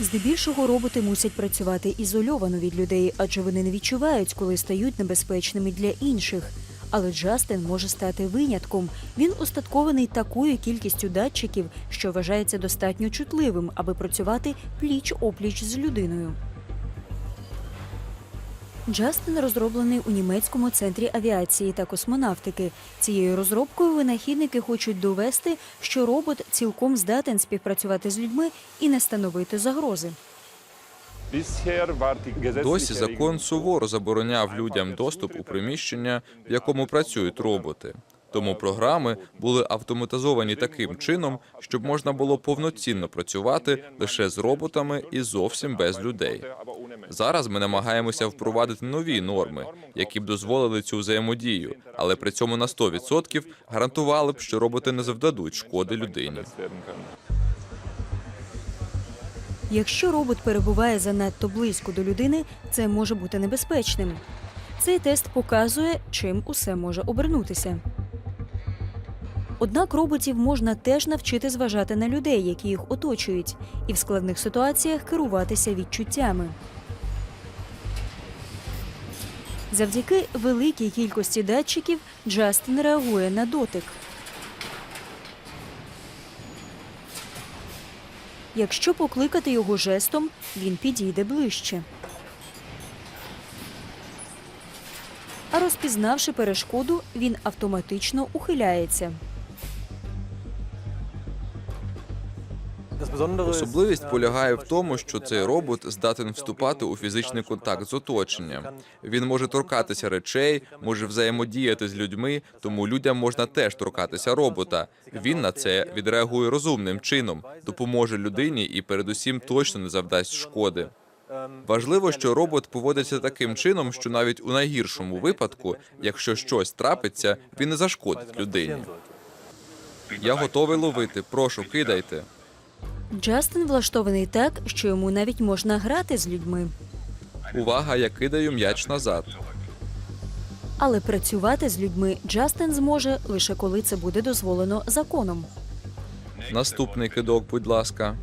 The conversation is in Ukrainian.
Здебільшого роботи мусять працювати ізольовано від людей, адже вони не відчувають, коли стають небезпечними для інших. Але Джастин може стати винятком. Він устаткований такою кількістю датчиків, що вважається достатньо чутливим, аби працювати пліч опліч з людиною. Джастин розроблений у німецькому центрі авіації та космонавтики. Цією розробкою винахідники хочуть довести, що робот цілком здатен співпрацювати з людьми і не становити загрози. Досі закон суворо забороняв людям доступ у приміщення, в якому працюють роботи. Тому програми були автоматизовані таким чином, щоб можна було повноцінно працювати лише з роботами і зовсім без людей. Зараз ми намагаємося впровадити нові норми, які б дозволили цю взаємодію, але при цьому на 100% гарантували б, що роботи не завдадуть шкоди людині. Якщо робот перебуває занадто близько до людини, це може бути небезпечним. Цей тест показує, чим усе може обернутися. Однак роботів можна теж навчити зважати на людей, які їх оточують, і в складних ситуаціях керуватися відчуттями. Завдяки великій кількості датчиків Джастин реагує на дотик. Якщо покликати його жестом, він підійде ближче. А розпізнавши перешкоду, він автоматично ухиляється. Особливість полягає в тому, що цей робот здатен вступати у фізичний контакт з оточенням. Він може торкатися речей, може взаємодіяти з людьми, тому людям можна теж торкатися робота. Він на це відреагує розумним чином, допоможе людині і, передусім, точно не завдасть шкоди. Важливо, що робот поводиться таким чином, що навіть у найгіршому випадку, якщо щось трапиться, він не зашкодить людині. Я готовий ловити. Прошу, кидайте. Джастин влаштований так, що йому навіть можна грати з людьми, Увага, я кидаю м'яч назад. але працювати з людьми Джастин зможе лише коли це буде дозволено законом. Наступний кидок, будь ласка.